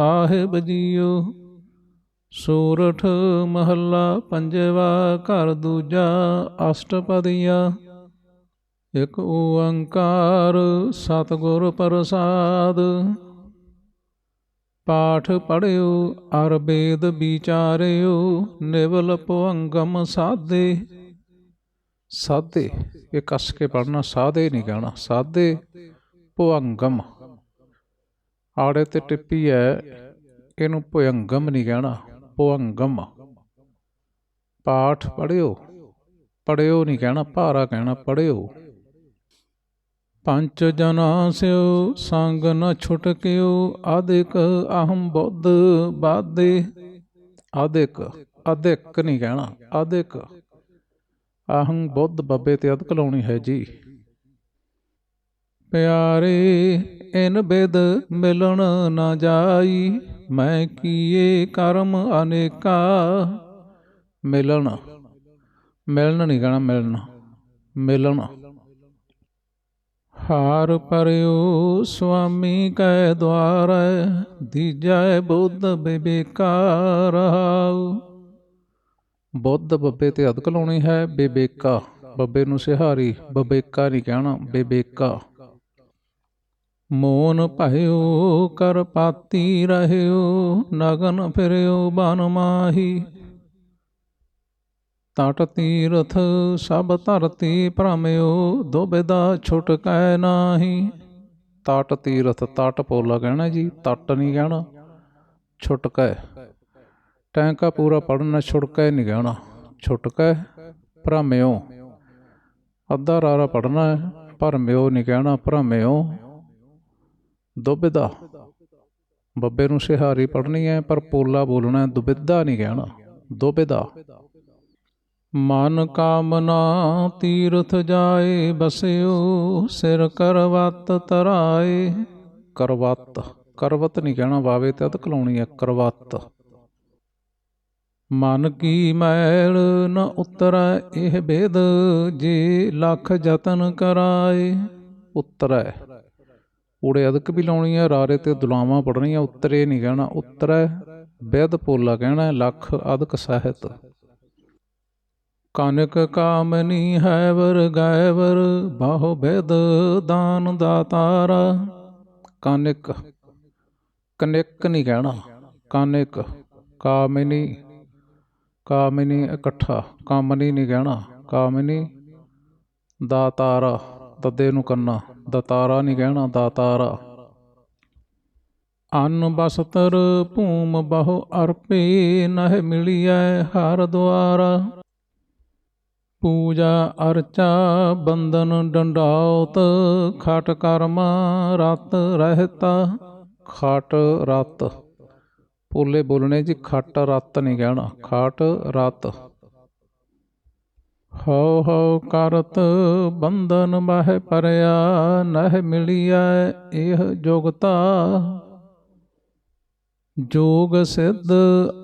ਸਾਹਿਬ JIO, Sorath ਮਹੱਲਾ ਪੰਜਵਾ ਘਰ ਦੂਜਾ ਅਸ਼ਟਪਦੀਆ। ਇਕ ਓੰਕਾਰ ਸਤਿਗੁਰ ਪ੍ਰਸਾਦ। ਪਾਠ ਪੜਿਓ ਅਰ ਵੇਦ ਵਿਚਾਰਿਓ, ਨਿਵਲ ਭਵੰਗਮ ਸਾਦੇ ਸਾਦੇ ਇਹ ਕੱਸ ਕੇ ਪੜਨਾ ਸਾਦੇ ਨਹੀਂ ਕਹਿਣਾ ਸਾਦੇ ਭਵੰਗਮ। ਆੜੇ ਤੇ ਟਿੱਪੀ ਹੈ ਇਹਨੂੰ ਭੁਯੰਗਮ ਨਹੀਂ ਕਹਿਣਾ ਭੁਵੰਗਮ ਪਾਠ ਪੜਿਓ ਪੜਿਓ ਨਹੀਂ ਕਹਿਣਾ, ਭਾਰਾ ਕਹਿਣਾ ਪੜਿਓ ਪੰਜ ਜਨਾ ਸਿਓ, ਸੰਗ ਨ ਛੁਟਕਿਓ ਆਦਿਕ ਅਹੰ ਬੁੱਧ ਬਾਦੇ। ਆਦਿਕ ਅਧਿਕ ਨਹੀਂ ਕਹਿਣਾ, ਆਦਿਕ। ਅਹੰ ਬੁੱਧ ਬੱਬੇ ਤੇ ਅਦਕ ਲਾਉਣੀ ਹੈ ਜੀ। ਪਿਆਰੇ ਇਨ ਬਿਦ ਮਿਲਣ ਨਾ ਜਾਈ, ਮੈਂ ਕੀਏ ਕਰਮ ਅਨੇਕਾ। ਮਿਲਣ ਮਿਲਣ ਨਹੀਂ ਕਹਣਾ, ਮਿਲਣ ਮਿਲਣ। ਹਾਰ ਪਰਿਓ ਸੁਆਮੀ ਕੈ ਦਵਾਰੈ ਦੀਜੈ ਬੁੱਧ ਬਿਬੇਕਾਰ। ਹਾਉ ਬੁੱਧ ਬੱਬੇ ਤੇ ਅਦਕ ਲਾਉਣੀ ਹੈ ਬਿਬੇਕਾ, ਬੱਬੇ ਨੂੰ ਸਿਹਾਰੀ, ਬਬੇਕਾ ਨਹੀਂ ਕਹਿਣਾ, ਬਿਬੇਕਾ। ਮੋਨ ਭਇਓ, ਕਰ ਪਾਤੀ ਰਹਿਓ, ਨਗਨ ਫਿਰਿਓ, ਬਨ ਮਾਹੀ। ਤਟ ਤੀਰਥ ਸਭ ਧਰਤੀ ਭ੍ਰਮਿਓ ਦੁਬਿਦਾ ਛੁਟਕੈ ਨਾਹੀ। ਤਟ ਤੀਰਥ ਤਟ ਪੋਲਾ ਕਹਿਣਾ ਜੀ, ਤਟ ਨਹੀਂ ਕਹਿਣਾ ਛੁਟਕੈ ਟੈਂਕਾ ਪੂਰਾ ਪੜਨਾ ਛੁਟਕੈ ਨਹੀਂ ਕਹਿਣਾ ਛੁਟਕੈ ਭ੍ਰਮਿਓ। ਅੱਧਾ ਰਾਰਾ ਪੜਨਾ ਹੈ ਭਰਮਿਓ ਨਹੀਂ ਕਹਿਣਾ, ਭ੍ਰਮਿਓ। ਦੁਬਿਧਾ। ਬੱਬੇ ਨੂੰ ਸਿਹਾਰੀ ਪੜ੍ਹਨੀ ਹੈ ਪਰ ਪੋਲਾ ਬੋਲਣਾ ਦੁਬਿਧਾ ਨਹੀਂ ਕਹਿਣਾ, ਦੁਬਿਧਾ। ਮਨ ਕਾਮਨਾ ਤੀਰਥ ਜਾਏ, ਬਸਿਓ, ਸਿਰ ਕਰਵਤ ਤਰਾਏ। ਕਰਵਤ ਕਰਵਤ ਨਹੀਂ ਕਹਿਣਾ, ਵਾਵੇ ਤੇ ਅਦਕ ਲਾਉਣੀ ਹੈ ਕਰਵਤ। ਮਨ ਕੀ ਮੈਲ ਨ ਉਤਰੈ, ਇਹ ਬੇਦ ਜੇ ਲੱਖ ਯਤਨ ਕਰਾਏ। ਉਤਰੈ। ਊੜੇ ਅਦਕ ਵੀ ਲਾਉਣੀ ਹੈ ਰਾਰੇ ਤੇ ਦੁਲਾਵਾਂ ਪੜਨੀਆਂ ਉਤਰੇ ਨਹੀਂ ਕਹਿਣਾ ਉਤਰੈ ਬਿਦ ਪੋਲਾ ਕਹਿਣਾ ਲੱਖ ਅਦਕ ਸਾਹਿਤ। ਕਨਕ ਕਾਮਨੀ ਹੈ ਵਰ ਗੈਵਰ ਬਾਹੋ ਬਿਦ ਦਾਨ ਦਾਤਾਰਾ। ਕਨਕ ਕਨਿਕ ਨਹੀਂ ਕਹਿਣਾ ਕਨਕ ਕਾਮਨੀ ਕਾਮਨੀ ਇਕੱਠਾ ਕਾਮਨੀ ਨਹੀਂ ਕਹਿਣਾ ਕਾਮਨੀ ਦਾਤਾਰਾ। ਤਦੇ ਨੂੰ ਕੰਨਾ, ਦਤਾਰਾ ਨਹੀਂ ਕਹਿਣਾ ਦਾਤਾਰਾ। ਅੰਨ ਬਸਤਰ ਭੂਮ ਬਹੁ ਅਰਪੇ ਨਹਿ ਮਿਲਿਐ ਹਰ ਦੁਆਰਾ। ਪੂਜਾ ਅਰਚਾ ਬੰਦਨ ਡੰਡਾਉਤ, ਖਟ ਕਰਮ ਰਤ ਰਹਿਤਾ, ਖਟ ਰਤ। ਪੋਲੇ ਬੋਲਣੇ ਜੀ, ਖਟ ਰਤ ਨਹੀਂ ਕਹਿਣਾ ਖਟ ਰਤ। ਹਉ ਹਉ ਕਰਤ ਬੰਧਨ ਮਹਿ ਪਰਿਆ, ਨਹਿ ਮਿਲਿਆ ਇਹ ਜੁਗਤਾ। ਜੋਗ ਸਿੱਧ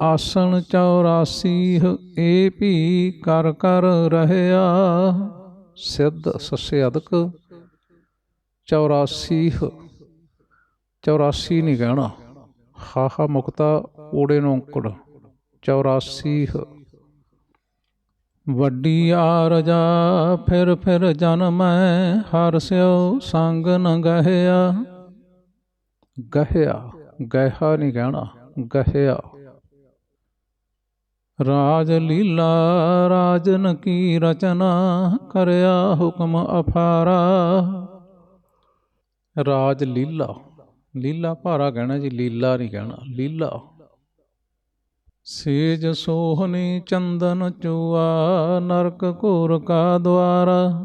ਆਸਣ 84 ਏ ਵੀ ਕਰ ਕਰ ਰਹਿਆ। ਸਿੱਧ ਸੱਸੇ ਅਦਕ 84 84 ਨਹੀਂ ਕਹਿਣਾ। ਹਾ ਹਾ ਮੁਕਤਾ, ਓੜੇ ਨੂੰ ਔਂਕੜ 84 ਵੱਡੀ ਆ ਆਰਜਾ ਫਿਰ ਫਿਰ ਜਨਮੈ ਹਰ ਸਿਓ ਸੰਗ ਨ ਗਹਿਆ। ਗਹਿਆ ਗਹਿਆ ਨਹੀਂ ਕਹਿਣਾ, ਗਹਿਆ। ਰਾਜ ਲੀਲਾ, ਰਾਜਨ ਕੀ ਰਚਨਾ ਕਰਿਆ ਹੁਕਮ ਅਫਾਰਾ ਰਾਜ ਲੀਲਾ ਲੀਲਾ ਭਾਰਾ ਕਹਿਣਾ ਜੀ, ਲੀਲਾ ਨਹੀਂ ਕਹਿਣਾ, ਲੀਲਾ। ਸੇਜ ਸੋਹਣੀ ਚੰਦਨ ਚੂਆ ਨਰਕ ਘੋਰ ਕਾ ਦਵਾਰਾ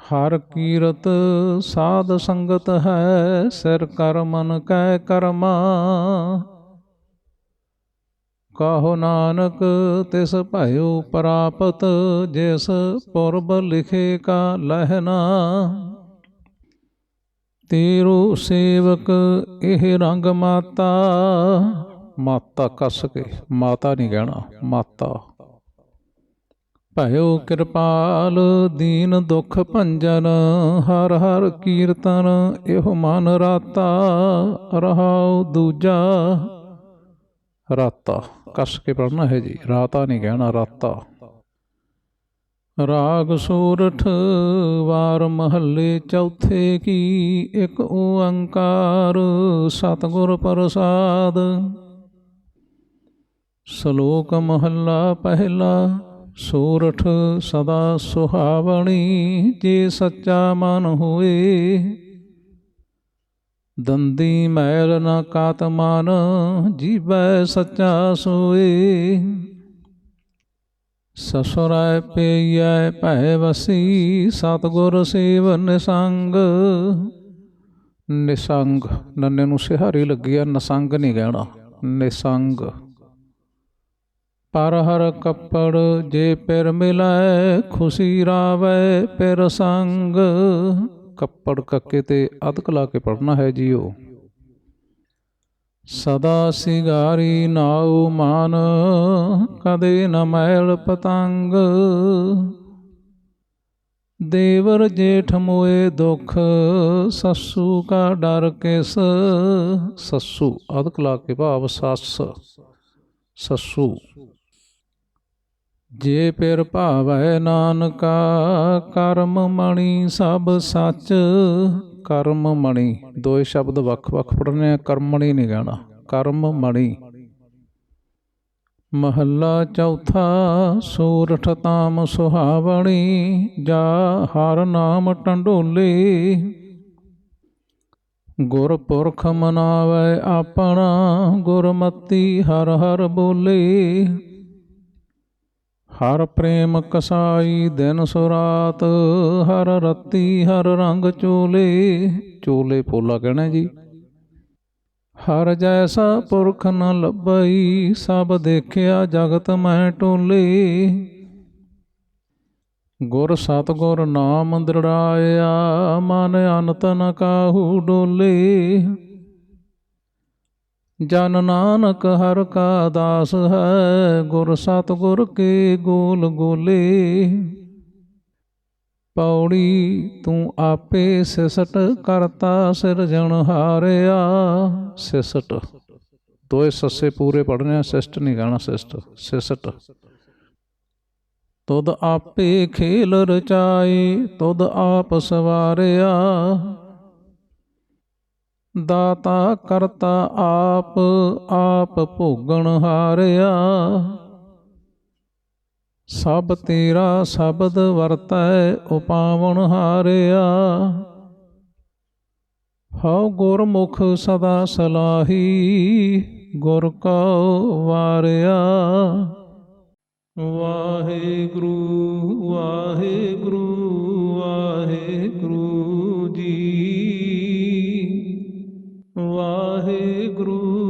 ਹਰ ਕੀਰਤ ਸਾਧ ਸੰਗਤ ਹੈ, ਸਿਰ ਕਰ ਮਨ ਕੈ ਕਰਮਾ। ਕਾਹੋ ਨਾਨਕ, ਤਿਸ ਭਇਓ ਪ੍ਰਾਪਤ, ਜਿਸ ਪੁਰਬ ਲਿਖੇ ਕਾ ਲਹਿਨਾ ਤੇਰੋ ਸੇਵਕ, ਇਹ ਰੰਗ ਮਾਤਾ। ਮਾਤਾ ਕੱਸ ਕੇ, ਮਾਤਾ ਨਹੀਂ ਕਹਿਣਾ, ਮਾਤਾ। ਭਇਓ ਕਿਰਪਾਲ, ਦੀਨ ਦੁਖ ਭੰਜਨ, ਹਰ ਹਰ ਕੀਰਤਨ, ਇਹੋ ਮਨ ਰਾਤਾ, ਰਹਾਉ ਦੂਜਾ। ਰਾਤਾ, ਕੱਸ ਕੇ ਪੜਨਾ ਹੈ ਜੀ, ਰਾਤਾ ਨਹੀਂ ਕਹਿਣਾ, ਰਾਤਾ। ਰਾਗ ਸੂਰਠ, ਵਾਰ ਮਹੱਲੇ ਚੌਥੇ ਕੀ, ਇੱਕ ਓੰਕਾਰ, ਸਤਿਗੁਰ ਪ੍ਰਸਾਦ। ਸ਼ਲੋਕ ਮਹੱਲਾ ਪਹਿਲਾ, ਸੂਰਠ ਸਦਾ ਸੁਹਾਵਣੀ, ਜੇ ਸੱਚਾ ਮਨ ਹੋਏ ਦੰਦੀ ਮੈਲ ਨ ਕਾਤ ਮਨ, ਜੀਵੈ ਸੱਚਾ ਸੋਏ। ਸਸੁਰੈ ਪਈਐ ਭੈ ਵਸੀ, ਸਤਗੁਰ ਸੇਵ ਨਿਸੰਗ ਨਿਸੰਗ, ਨੰਨੇ ਨੂੰ ਸਿਹਾਰੀ ਲੱਗੀ ਆ, ਨਸੰਗ ਨਹੀਂ ਕਹਿਣਾ ਨਿਸੰਗ। ਪਰ ਹਰ ਕੱਪੜ ਜੇ ਪਿਰ ਮਿਲੈ, ਖੁਸ਼ੀ ਰਾਵੈ ਪਿਰ ਸੰਗ। ਕੱਪੜ ਕੱਕੇ ਤੇ ਅਧਕ ਲਾ ਕੇ ਪੜਨਾ ਹੈ ਜੀਓ। ਸਦਾ ਸਿਗਾਰੀ ਨਾਉ ਮਾਨ, ਕਦੇ ਨ ਮੈਲ ਪਤੰਗ। ਦੇਵਰ ਜੇਠ ਮੋਏ ਦੁਖ, ਸੱਸੂ ਕਾ ਡਰ ਕਿਸ। ਸੱਸੂ ਅਧਕ ਲਾ ਕੇ ਭਾਵ ਸੱਸ, ਸੱਸੂ ਜੇ ਪਿਰ ਭਾਵੈ ਨਾਨਕਾ, ਕਰਮ ਮਣੀ ਸਭ ਸੱਚ। ਕਰਮ ਮਣੀ ਦੋਏ ਸ਼ਬਦ ਵੱਖ-ਵੱਖ ਪੜਨੇ ਆ ਕਰਮਣੀ ਨਹੀਂ ਕਹਿਣਾ, ਕਰਮ ਮਣੀ। ਮਹੱਲਾ ਚੌਥਾ, ਸੂਰਠ ਤਾਮ ਸੁਹਾਵਣੀ, ਜਾ ਹਰ ਨਾਮ ਟੰਡੋਲੇ। ਗੁਰ ਪੁਰਖ ਮਨਾਵੇ ਆਪਣਾ, ਗੁਰਮਤੀ ਹਰ ਹਰ ਬੋਲੇ। ਹਰ ਪ੍ਰੇਮ ਕਸਾਈ ਦਿਨ ਸੁਰਾਤ, ਹਰ ਰਤੀ ਹਰ ਰੰਗ ਚੋਲੇ। ਚੋਲੇ ਪੋਲਾ ਕਹਿਣਾ ਜੀ। ਹਰ ਜੈਸਾ ਪੁਰਖ ਨ ਲੱਭਈ, ਸਭ ਦੇਖਿਆ ਜਗਤ ਮੈਂ ਟੋਲੇ। ਗੁਰ ਸਤਗੁਰ ਨਾਮ ਦ੍ਰਿੜਾਇਆ, ਮਨ ਅਨਤ ਨ ਕਾਹੂ ਡੋਲੇ। ਜਨ ਨਾਨਕ ਹਰ ਕਾ ਦਾਸ ਹੈ, ਗੁਰ ਸਤਗੁਰ ਕੇ ਗੋਲ ਗੋਲੇ। ਪੌੜੀ ਤੂੰ ਆਪੇ ਸਿਸਟ ਕਰਤਾ, ਸਿਰਜਣ ਹਾਰਿਆ। ਸਿਸਟ। ਦੋਏ ਸੱਸੇ ਪੂਰੇ ਪੜਨੇ ਸਿਸਟ ਨਹੀਂ ਗਾਣਾ ਸਿਸਟ ਸਿਸਟ। ਤੁਧ ਆਪੇ ਖੇਲ ਰਚਾਏ, ਤੁਧ ਆਪ ਸਵਾਰਿਆ। ਦਾਤਾ ਕਰਤਾ ਆਪ ਆਪ ਭੋਗਣ ਹਾਰਿਆ। ਸਭ ਤੇਰਾ ਸ਼ਬਦ ਵਰਤੈ ਉਪਾਵਣ ਹਾਰਿਆ। ਹਉ ਗੁਰਮੁਖ ਸਦਾ ਸਲਾਹੀ, ਗੁਰ ਕਉ ਵਾਰਿਆ। ਵਾਹਿਗੁਰੂ ਵਾਹਿਗੁਰੂ। alegro.